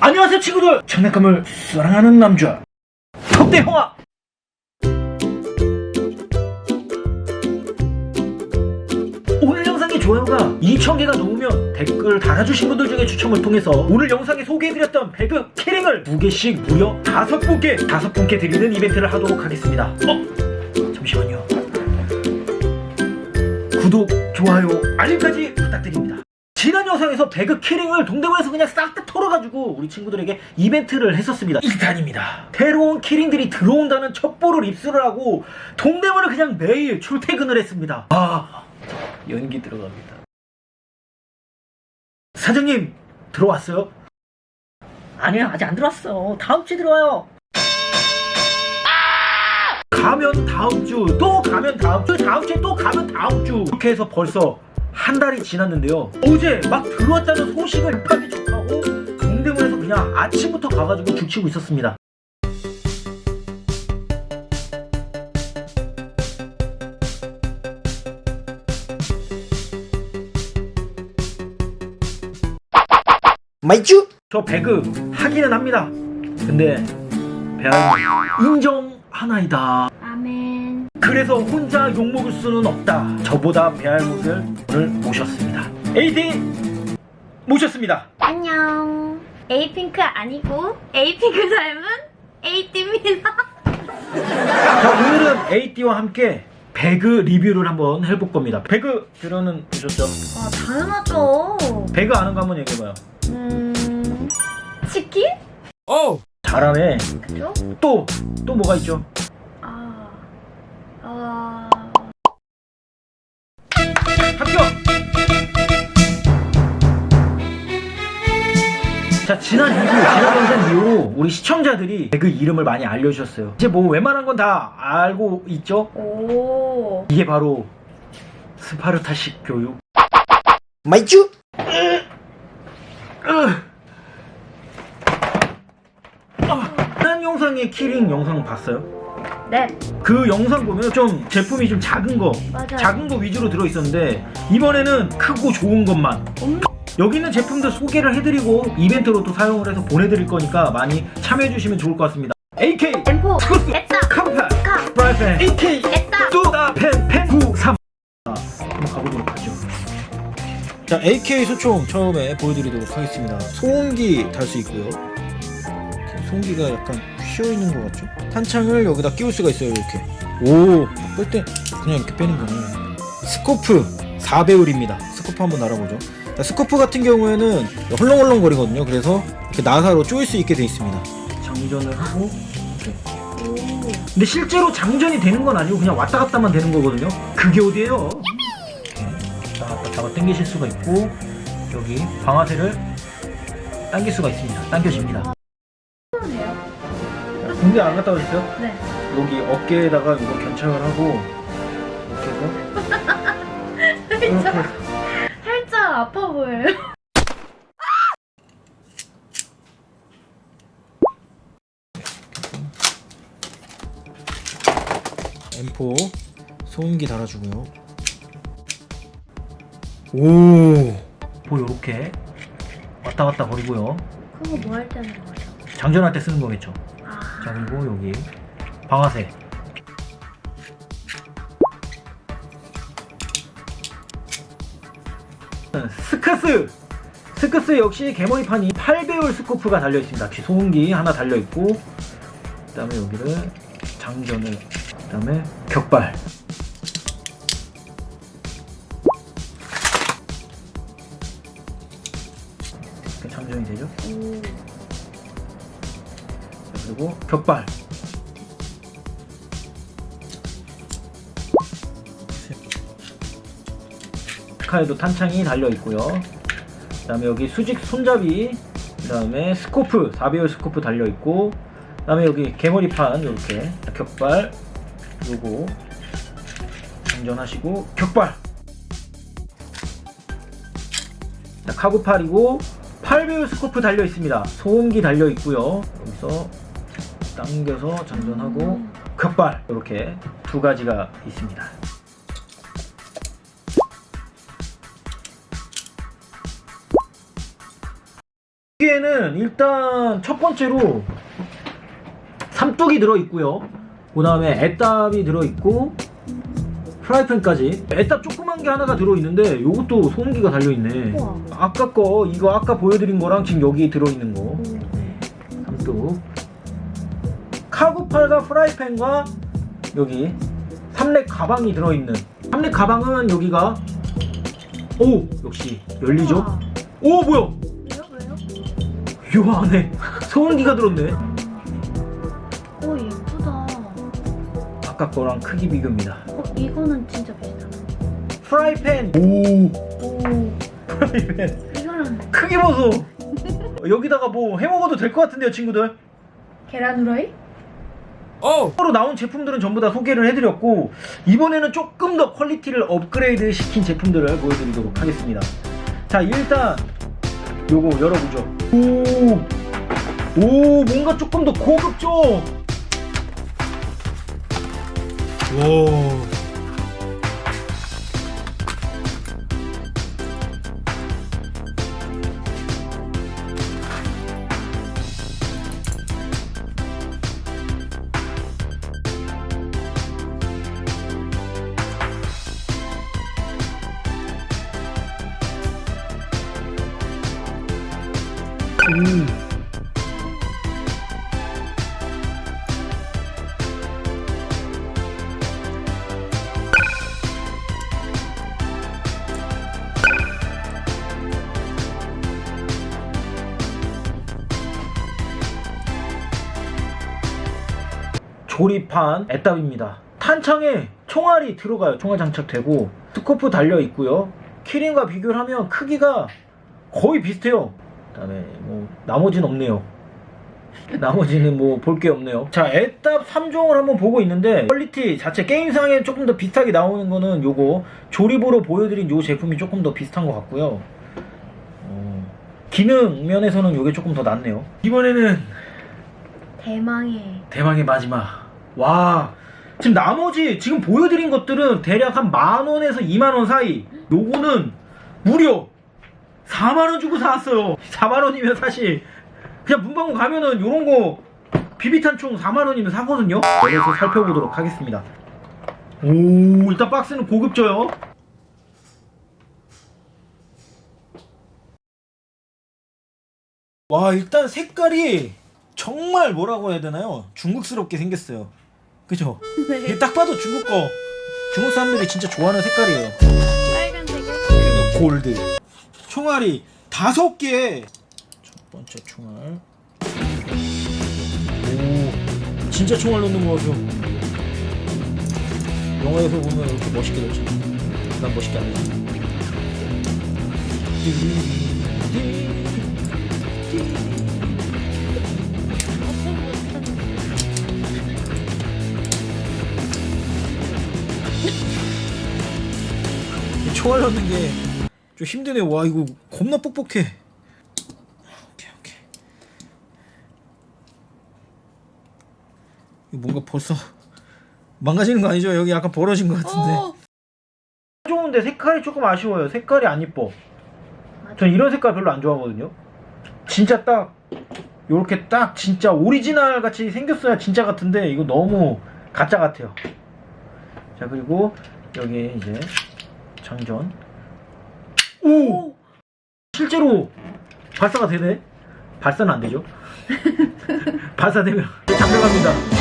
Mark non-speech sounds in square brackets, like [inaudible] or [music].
안녕하세요 친구들. 장난감을 사랑하는 남자. 턱대 형아. 오늘 영상의 좋아요가 2,000개가 넘으면 댓글 달아주신 분들 중에 추첨을 통해서 오늘 영상에 소개해드렸던 배그 키링을 두 개씩 무려 다섯 분께 다섯 분께 드리는 이벤트를 하도록 하겠습니다. 어? 잠시만요. 구독, 좋아요, 알림까지 부탁드립니다 지난 영상에서 배그 키링을 동대문에서 그냥 싹 다 털어가지고 우리 친구들에게 이벤트를 했었습니다. 2탄입니다. 새로운 키링들이 들어온다는 첩보를 입수를 하고 동대문을 그냥 매일 출퇴근을 했습니다. 아, 연기 들어갑니다. 사장님, 들어왔어요? 아니야 아직 안 들어왔어 다음 주에 들어와요 가면 다음 주, 또 가면 다음 주, 다음 주에 또 가면 다음 주. 이렇게 해서 벌써 한 달이 지났는데요. 어제 막 들어왔다는 소식을 급하게 접하고 동대문에서 그냥 아침부터 가가지고 죽치고 있었습니다. 마이쭈 저 배그 하기는 합니다. 근데 배알 인정 하나이다. 그래서 혼자 욕먹을 수는 없다. 저보다 배알 못을 오늘 모셨습니다. 에이디 모셨습니다. 안녕. 에이핑크 아니고 에이핑크 닮은 에이띠입니다. 자, 오늘은 에이띠와 함께 배그 리뷰를 한번 해볼 겁니다. 배그 들어는 보셨죠? 아 당연하죠. 배그 아는 거 한번 얘기해봐요. 음 치킨? 잘하네. 그죠? 또, 또 뭐가 있죠? 자, 지난 리뷰, 지난 영상 이후로 우리 시청자들이 배그 이름을 많이 알려주셨어요. 이제 뭐 웬만한 건 다 알고 있죠? 오. 이게 바로 스파르타식 교육. 마이쭈 아, 지난 영상의 키링 영상 봤어요? 네 그 영상 보면 좀 제품이 좀 작은 거, 맞아요. 작은 거 위주로 들어있었는데 이번에는 크고 좋은 것만. 음. 여기 있는 제품들 소개를 해드리고 이벤트로 또 사용을 해서 보내드릴 거니까 많이 참여해주시면 좋을 것 같습니다. AK, 엠포. 스쿠스, 에따. 카우파, 카. 프라이팬, AK, 에따. 뚜다, 펜, 펜, 9, 3. 한번 가보도록 하죠. 자, AK 소총 처음에 보여드리도록 하겠습니다. 소음기 달 수 있고요. 소음기가 약간 휘어 있는 것 같죠? 탄창을 여기다 끼울 수가 있어요, 이렇게. 오, 뺄 때 그냥 이렇게 빼는 거네. 스코프 4배율입니다. 스코프 한번 알아보죠. 자, 스코프 같은 경우에는 헐렁헐렁 거리거든요. 그래서 이렇게 나사로 조일 수 있게 돼 있습니다. 장전을 하고. 근데 실제로 장전이 되는 건 아니고 그냥 왔다 갔다만 되는 거거든요. 그게 어디예요? 이렇게 왔다 잡아 당기실 수가 있고 여기 방아쇠를 당길 수가 있습니다. 당겨집니다. 군대 안 갔다 오셨어요? 네. 여기 어깨에다가 이거 견착을 하고 이렇게 해서 [laughs] 이렇게 아파 보여요. [laughs] M4 소음기 달아주고요. 오, 뭐 요렇게 왔다 갔다 거리고요. 그거 뭐 할때 하는 거죠? 장전할 때 쓰는 거겠죠. 아. 자 그리고 여기 방아쇠 스크스. 스크스 역시 개머리판이 8배율 스코프가 달려있습니다. 소음기 하나 달려있고 그 다음에 여기를 장전을 그 다음에 격발. 이렇게 장전이 되죠? 그리고 격발 스카에도 탄창이 달려 있고요. 그 다음에 여기 수직 손잡이, 그 다음에 스코프 4배율 스코프 달려 있고, 그 다음에 여기 개머리판 이렇게 격발 요거 장전하시고 격발. 자, 카구팔이고 8배율 스코프 달려 있습니다. 소음기 달려 있고요. 여기서 당겨서 장전하고 격발 이렇게 두 가지가 있습니다. 이번에는 일단 첫 번째로 삼뚝이 들어있고요. 그 다음에 애답이 들어있고 프라이팬까지 애답 조그만 게 하나가 들어있는데 요것도 소음기가 달려있네. 우와. 아까 거 이거 아까 보여드린 거랑 지금 여기 들어있는 거 오, 네. 삼뚝 카구팔과 프라이팬과 여기 삼렉 가방이 들어있는 삼렉 가방은 여기가 오 역시 열리죠 우와. 오 뭐야 왜 요? 안에 소음기가 들었네 오 예쁘다. 아까 거랑 크기 비교입니다 어 이거는 진짜 비슷하다. 프라이팬 오 오 프라이팬 이거는 크기 보소 여기다가 뭐 해먹어도 될 것 같은데요 친구들 계란 후라이? 어! 새로 나온 제품들은 전부 다 소개를 해드렸고 이번에는 조금 더 퀄리티를 업그레이드 시킨 제품들을 보여드리도록 하겠습니다 자 일단 요거 열어보죠 오! 오 뭔가 조금 더 고급 죠? 와 음. 조립한 애답입니다. 탄창에 총알이 들어가요. 총알 장착되고 스코프 달려 있고요. 키링과 비교를 하면 크기가 거의 비슷해요. 그다음에 뭐 나머지는 없네요. 나머지는 뭐 볼 게 없네요. 자, 애답 3종을 한번 보고 있는데 퀄리티 자체 게임상에 조금 더 비슷하게 나오는 거는 요거 조립으로 보여드린 요 제품이 조금 더 비슷한 것 같고요. 어, 기능 면에서는 요게 조금 더 낫네요. 이번에는 대망의 대망의 마지막. 와. 지금 나머지 지금 보여드린 것들은 대략 한 만 원에서 2만 원 사이. 요거는 무려 4만 원 주고 사왔어요. 4만 원이면 사실 그냥 문방구 가면은 요런 거 비비탄 총 4만 원이면 사거든요. 그래서 살펴보도록 하겠습니다. 오, 일단 박스는 고급져요. 와, 일단 색깔이 정말 뭐라고 해야 되나요? 중국스럽게 생겼어요. 그죠? 이게 딱 봐도 중국 거. 중국 사람들이 진짜 좋아하는 색깔이에요. 빨간색을 그 골드. 총알이 다섯 개. 첫 번째 총알. 오, 진짜 총알 넣는 거 같아. 영화에서 보면 이렇게 멋있게 넣지. 난 멋있게 안 넣지. 이 총알 넣는 게 좀 힘드네. 와 이거 겁나 뻑뻑해. 오케이 오케이. 이거 뭔가 벌써 망가지는 거 아니죠? 여기 약간 벌어진 것 같은데. 좋은데 색깔이 조금 아쉬워요. 색깔이 안 이뻐. 전 이런 색깔 별로 안 좋아하거든요. 진짜 딱 요렇게 딱 진짜 오리지널 같이 생겼어야 진짜 같은데 이거 너무 가짜 같아요. 자 그리고 여기 이제 장전. 오! 실제로 발사가 되네. 발사는 안 되죠. [laughs] 발사되면 잡혀갑니다.